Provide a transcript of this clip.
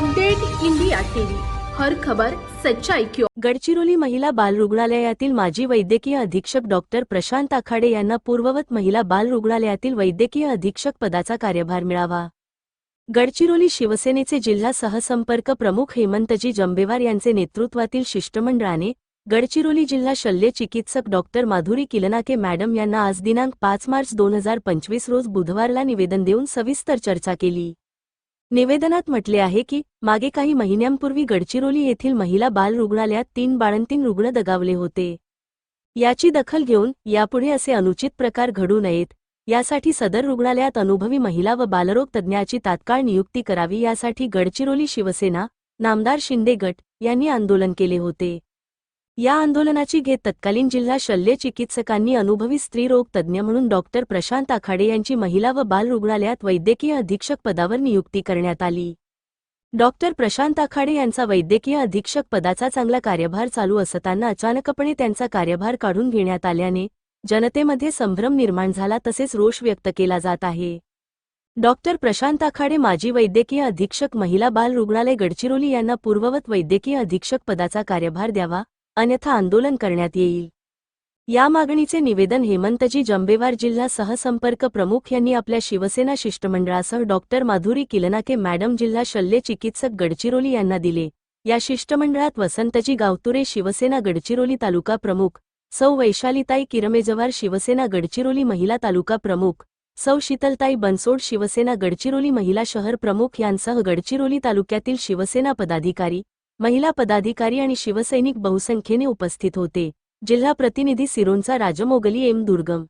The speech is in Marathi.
Update India TV. हर खबर सच्चाई क्यों गडचिरोली महिला बाल रुग्णालयातील माजी वैद्यकीय अधीक्षक डॉक्टर प्रशांत आखाडे यांना पूर्ववत महिला बाल रुग्णालयातील वैद्यकीय अधीक्षक पदाचा कार्यभार मिळावा. गडचिरोली शिवसेनेचे जिल्हा सहसंपर्क प्रमुख हेमंतजी जंबेवार यांचे नेतृत्वातील शिष्टमंडळाने गडचिरोली जिल्हा शल्य चिकित्सक डॉक्टर माधुरी किलनाके मॅडम यांना आज दिनांक पाच मार्च दोन हजार पंचवीस रोज बुधवारला निवेदन देऊन सविस्तर चर्चा केली. निवेदनात म्हटले आहे की मागे काही महिन्यांपूर्वी गडचिरोली येथील महिला बाल रुग्णालयात तीन बाळंतीन रुग्ण दगावले होते. याची दखल घेऊन यापुढे असे अनुचित प्रकार घडू नयेत. यासाठी सदर रुग्णालयात अनुभवी महिला व बालरोग तज्ज्ञाची तात्काळ नियुक्ती करावी यासाठी गडचिरोली शिवसेना नामदार शिंदे गट यांनी आंदोलन केले होते. या आंदोलनाची घेत तत्कालीन जिल्हा शल्य चिकित्सकांनी अनुभवी स्त्रीरोग तज्ज्ञ म्हणून डॉक्टर प्रशांत आखाडे यांची महिला व बाल रुग्णालयात वैद्यकीय अधीक्षक पदावर नियुक्ती करण्यात आली. डॉक्टर प्रशांत आखाडे यांचा वैद्यकीय अधीक्षक पदाचा चांगला कार्यभार चालू असताना अचानकपणे त्यांचा कार्यभार काढून घेण्यात आल्याने जनतेमध्ये संभ्रम निर्माण झाला तसेच रोष व्यक्त केला जात आहे. डॉक्टर प्रशांत आखाडे माजी वैद्यकीय अधीक्षक महिला बाल रुग्णालय गडचिरोली यांना पूर्ववत वैद्यकीय अधीक्षक पदाचा कार्यभार द्यावा अन्यथा आंदोलन करण्यात येईल. या मागणीचे निवेदन हेमंतजी जंबेवार जिल्हा सहसंपर्क प्रमुख यांनी आपल्या शिवसेना शिष्टमंडळासह डॉक्टर माधुरी किलनाके मॅडम जिल्हा शल्य चिकित्सक गडचिरोली यांना दिले. या शिष्टमंडळात वसंतजी गावतुरे शिवसेना गडचिरोली तालुका प्रमुख सौ वैशालीताई किरमेजवार शिवसेना गडचिरोली महिला तालुका प्रमुख सौ शीतलताई बनसोड शिवसेना गडचिरोली महिला शहर प्रमुख यांसह गडचिरोली तालुक्यातील शिवसेना पदाधिकारी महिला पदाधिकारी आणि शिवसैनिक बहुसंख्येने उपस्थित होते. जिल्हा प्रतिनिधी सिरोंचा राजमोगली एम. दुर्गम.